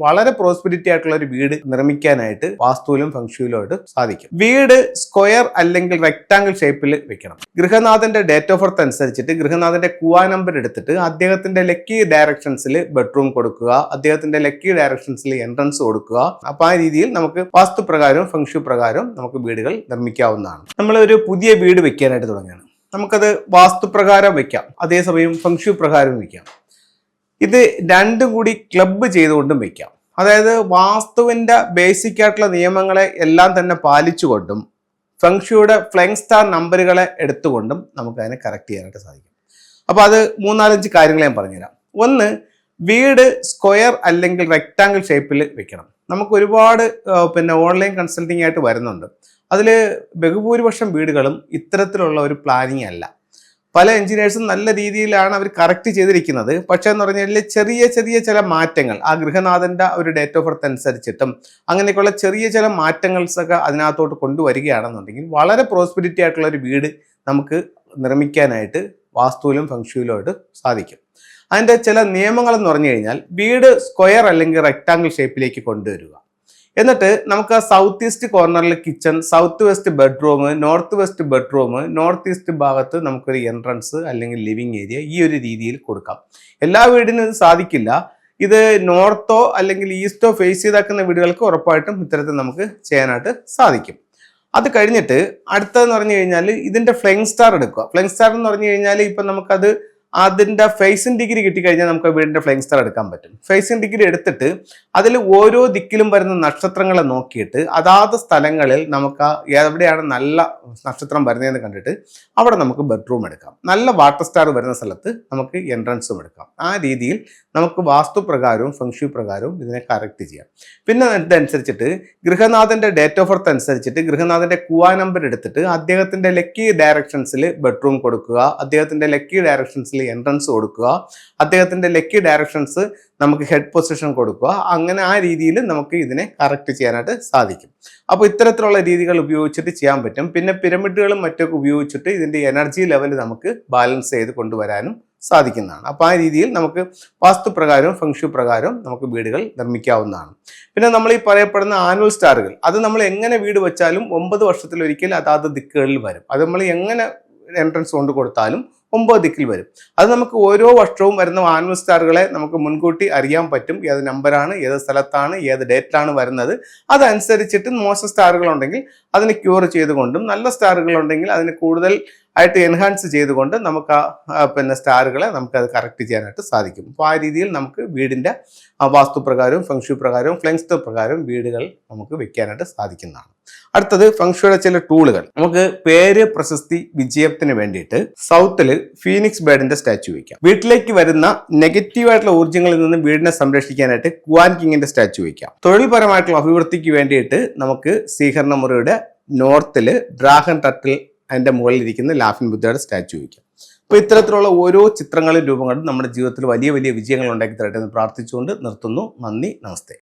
വളരെ പ്രോസ്പെരിറ്റി ആയിട്ടുള്ള ഒരു വീട് നിർമ്മിക്കാനായിട്ട് വാസ്തുവിലും ഫംഗ്ഷയിലുമായിട്ട് സാധിക്കും. വീട് സ്ക്വയർ അല്ലെങ്കിൽ റെക്ടാങ്കിൾ ഷേപ്പിൽ വെക്കണം. ഗൃഹനാഥന്റെ ഡേറ്റ് ഓഫ് ബർത്ത് അനുസരിച്ചിട്ട് ഗൃഹനാഥന്റെ കുവാ നമ്പർ എടുത്തിട്ട് അദ്ദേഹത്തിന്റെ ലക്കി ഡയറക്ഷൻസിൽ ബെഡ്റൂം കൊടുക്കുക അദ്ദേഹത്തിന്റെ ലക്കി ഡയറക്ഷൻസിൽ എൻട്രൻസ് കൊടുക്കുക. അപ്പൊ ആ രീതിയിൽ നമുക്ക് വാസ്തു വാസ്തുപ്രകാരവും ഫംഗ്ഷു പ്രകാരവും നമുക്ക് വീടുകൾ നിർമ്മിക്കാവുന്നതാണ്. നമ്മൾ ഒരു പുതിയ വീട് വെക്കാനായിട്ട് തുടങ്ങുകയാണ്. നമുക്കത് വാസ്തുപ്രകാരം വെക്കാം. അതേസമയം ഫംഗ്ഷു പ്രകാരം വെക്കാം. ഇത് രണ്ടും കൂടി ക്ലബ്ബ് ചെയ്തുകൊണ്ടും വയ്ക്കാം അതായത് വാസ്തുവിന്റെ ബേസിക് ആയിട്ടുള്ള നിയമങ്ങളെ എല്ലാം തന്നെ പാലിച്ചുകൊണ്ടും ഫംഗ്ഷയുടെ ഫ്ലൈങ് സ്റ്റാർ നമ്പറുകളെ എടുത്തുകൊണ്ടും നമുക്ക് അതിനെ കറക്റ്റ് ചെയ്യാനായിട്ട് സാധിക്കും. അപ്പോൾ അത് മൂന്നാലഞ്ച് കാര്യങ്ങൾ ഞാൻ പറഞ്ഞുതരാം. ഒന്ന് വീട് സ്ക്വയർ അല്ലെങ്കിൽ റെക്റ്റാങ്കിൾ ഷേപ്പിൽ വെക്കണം. നമുക്ക് ഒരുപാട് പിന്നെ ഓൺലൈൻ കൺസൾട്ടിംഗ് ആയിട്ട് വരുന്നുണ്ട്. അതിൽ ബഹുഭൂരിപക്ഷം വീടുകളും ഇത്തരത്തിലുള്ള ഒരു പ്ലാനിങ് അല്ല. പല എഞ്ചിനീയേഴ്സും നല്ല രീതിയിലാണ് അവർ കറക്റ്റ് ചെയ്തിരിക്കുന്നത്. പക്ഷേ എന്ന് പറഞ്ഞാൽ ചെറിയ ചെറിയ ചില മാറ്റങ്ങൾ ആ ഗൃഹനാഥന്റെ ഒരു ഡേറ്റ് ഓഫ് ബർത്ത് അനുസരിച്ചിട്ടും അങ്ങനെയൊക്കെയുള്ള ചെറിയ ചില മാറ്റങ്ങൾസൊക്കെ അതിനകത്തോട്ട് കൊണ്ടുവരികയാണെന്നുണ്ടെങ്കിൽ വളരെ പ്രോസ്പെരിറ്റി ആയിട്ടുള്ള ഒരു വീട് നമുക്ക് നിർമ്മിക്കാനായിട്ട് വാസ്തുവിലും ഫംഗ്ഷയിലുമായിട്ട് സാധിക്കും. അതിന്റെ ചില നിയമങ്ങളെന്ന് പറഞ്ഞു കഴിഞ്ഞാൽ വീട് സ്ക്വയർ അല്ലെങ്കിൽ റെക്ടാങ്കിൾ ഷേപ്പിലേക്ക് കൊണ്ടുവരിക. എന്നിട്ട് നമുക്ക് ആ സൗത്ത് ഈസ്റ്റ് കോർണറിൽ kitchen south west bedroom north west bedroom north east ഭാഗത്ത് നമുക്കൊരു എൻട്രൻസ് അല്ലെങ്കിൽ ലിവിങ് ഏരിയ ഈ ഒരു രീതിയിൽ കൊടുക്കാം. എല്ലാ വീടിനും ഇത് സാധിക്കില്ല. ഇത് നോർത്തോ അല്ലെങ്കിൽ ഈസ്റ്റോ ഫേസ് ചെയ്താക്കുന്ന വീടുകൾക്ക് ഉറപ്പായിട്ടും ഇത്തരത്തിൽ നമുക്ക് ചെയ്യാനായിട്ട് സാധിക്കും. അത് കഴിഞ്ഞിട്ട് അടുത്തതെന്ന് പറഞ്ഞു കഴിഞ്ഞാൽ ഇതിന്റെ ഫ്ലെങ് സ്റ്റാർ എടുക്കുക. ഫ്ലെങ് സ്റ്റാർ എന്ന് പറഞ്ഞു കഴിഞ്ഞാൽ ഇപ്പം നമുക്കത് അതിന്റെ ഫേസിങ് ഡിഗ്രി കിട്ടിക്കഴിഞ്ഞാൽ നമുക്ക് വീടിന്റെ ഫ്ലെയിങ് സ്റ്റാർ എടുക്കാൻ പറ്റും. ഫേസിങ് ഡിഗ്രി എടുത്തിട്ട് അതിൽ ഓരോ ദിക്കിലും വരുന്ന നക്ഷത്രങ്ങളെ നോക്കിയിട്ട് അതാത് സ്ഥലങ്ങളിൽ നമുക്ക് എവിടെയാണ് നല്ല നക്ഷത്രം വരുന്നതെന്ന് കണ്ടിട്ട് അവിടെ നമുക്ക് ബെഡ്റൂം എടുക്കാം. നല്ല വാട്ടർ സ്റ്റാർ വരുന്ന സ്ഥലത്ത് നമുക്ക് എൻട്രൻസും എടുക്കാം. ആ രീതിയിൽ നമുക്ക് വാസ്തു പ്രകാരവും പ്രകാരവും ഇതിനെ കറക്റ്റ് ചെയ്യാം. പിന്നെ ഇതനുസരിച്ചിട്ട് ഗൃഹനാഥന്റെ ഡേറ്റ് ഓഫ് ബർത്ത് അനുസരിച്ചിട്ട് ഗൃഹനാഥന്റെ കുവാ നമ്പർ എടുത്തിട്ട് അദ്ദേഹത്തിന്റെ ലക്കി ഡയറക്ഷൻസിൽ ബെഡ്റൂം കൊടുക്കുക അദ്ദേഹത്തിന്റെ ലക്കി ഡയറക്ഷൻസിൽ എൻട്രൻസ് കൊടുക്കുക. അദ്ദേഹത്തിന്റെ ലക്കി ഡയറക്ഷൻസ് നമുക്ക് ഹെഡ് പൊസിഷൻ കൊടുക്കുക. അങ്ങനെ ആ രീതിയിൽ നമുക്ക് ഇതിനെ കറക്റ്റ് ചെയ്യാനായിട്ട് സാധിക്കും. അപ്പോൾ ഇത്തരത്തിലുള്ള രീതികൾ ഉപയോഗിച്ചിട്ട് ചെയ്യാൻ പറ്റും. പിന്നെ പിരമിഡുകളും മറ്റൊക്കെ ഉപയോഗിച്ചിട്ട് ഇതിന്റെ എനർജി ലെവൽ നമുക്ക് ബാലൻസ് ചെയ്ത് കൊണ്ടുവരാനും സാധിക്കുന്നതാണ്. അപ്പോൾ ആ രീതിയിൽ നമുക്ക് വാസ്തു പ്രകാരവും ഫംഗ്ഷു പ്രകാരവും നമുക്ക് വീടുകൾ നിർമ്മിക്കാവുന്നതാണ്. പിന്നെ നമ്മൾ ഈ പറയപ്പെടുന്ന ആനുവൽ സ്റ്റാറുകൾ അത് നമ്മൾ എങ്ങനെ വീട് വെച്ചാലും ഒമ്പത് വർഷത്തിലൊരിക്കൽ അതാത് ദിക്കുകളിൽ വരും. അത് നമ്മൾ എങ്ങനെ എൻട്രൻസ് കൊണ്ട് കൊടുത്താലും ഒമ്പത് ദിക്കിൽ വരും. അത് നമുക്ക് ഓരോ വർഷവും വരുന്ന ആനുവൽ സ്റ്റാറുകളെ നമുക്ക് മുൻകൂട്ടി അറിയാൻ പറ്റും. ഏത് നമ്പറാണ് ഏത് സ്ഥലത്താണ് ഏത് ഡേറ്റിലാണ് വരുന്നത്. അതനുസരിച്ചിട്ട് മോശം സ്റ്റാറുകളുണ്ടെങ്കിൽ അതിനെ ക്യൂർ ചെയ്തുകൊണ്ടും നല്ല സ്റ്റാറുകളുണ്ടെങ്കിൽ അതിന് കൂടുതൽ ആയിട്ട് എൻഹാൻസ് ചെയ്തുകൊണ്ട് നമുക്ക് ആ പിന്നെ സ്റ്റാറുകളെ നമുക്ക് അത് കറക്റ്റ് ചെയ്യാനായിട്ട് സാധിക്കും. അപ്പോൾ ആ രീതിയിൽ നമുക്ക് വീടിന്റെ വാസ്തുപ്രകാരവും ഫംഗ്ഷു പ്രകാരവും ഫ്ലെങ്സ് പ്രകാരവും വീടുകൾ നമുക്ക് വെക്കാനായിട്ട് സാധിക്കുന്നതാണ്. അടുത്തത് ഫംഗ്ഷയുടെ ചില ടൂളുകൾ നമുക്ക് പേര് പ്രശസ്തി വിജയത്തിന് വേണ്ടിയിട്ട് സൗത്തിൽ ഫീനിക്സ് ബേഡിന്റെ സ്റ്റാച്ചു വയ്ക്കാം വീട്ടിലേക്ക് വരുന്ന നെഗറ്റീവ് ആയിട്ടുള്ള ഊർജങ്ങളിൽ നിന്ന് വീടിനെ സംരക്ഷിക്കാനായിട്ട് കുവാൻ കിങ്ങിന്റെ സ്റ്റാച്ചു വയ്ക്കാം തൊഴിൽപരമായിട്ടുള്ള അഭിവൃദ്ധിക്ക് വേണ്ടിയിട്ട് നമുക്ക് സ്വീകരണ മുറിയുടെ നോർത്തിൽ ഡ്രാഗൺ ടട്ടിൽ അതിന്റെ മുകളിൽ ഇരിക്കുന്ന ലാഫിൻ ബുദ്ധയുടെ സ്റ്റാച്ചു വയ്ക്കാം. അപ്പോൾ ഇത്തരത്തിലുള്ള ഓരോ ചിത്രങ്ങളും രൂപങ്ങളും നമ്മുടെ ജീവിതത്തിൽ വലിയ വലിയ വിജയങ്ങൾ ഉണ്ടാക്കി തരട്ടെ എന്ന് പ്രാർത്ഥിച്ചുകൊണ്ട് നിർത്തുന്നു. നന്ദി നമസ്തേ.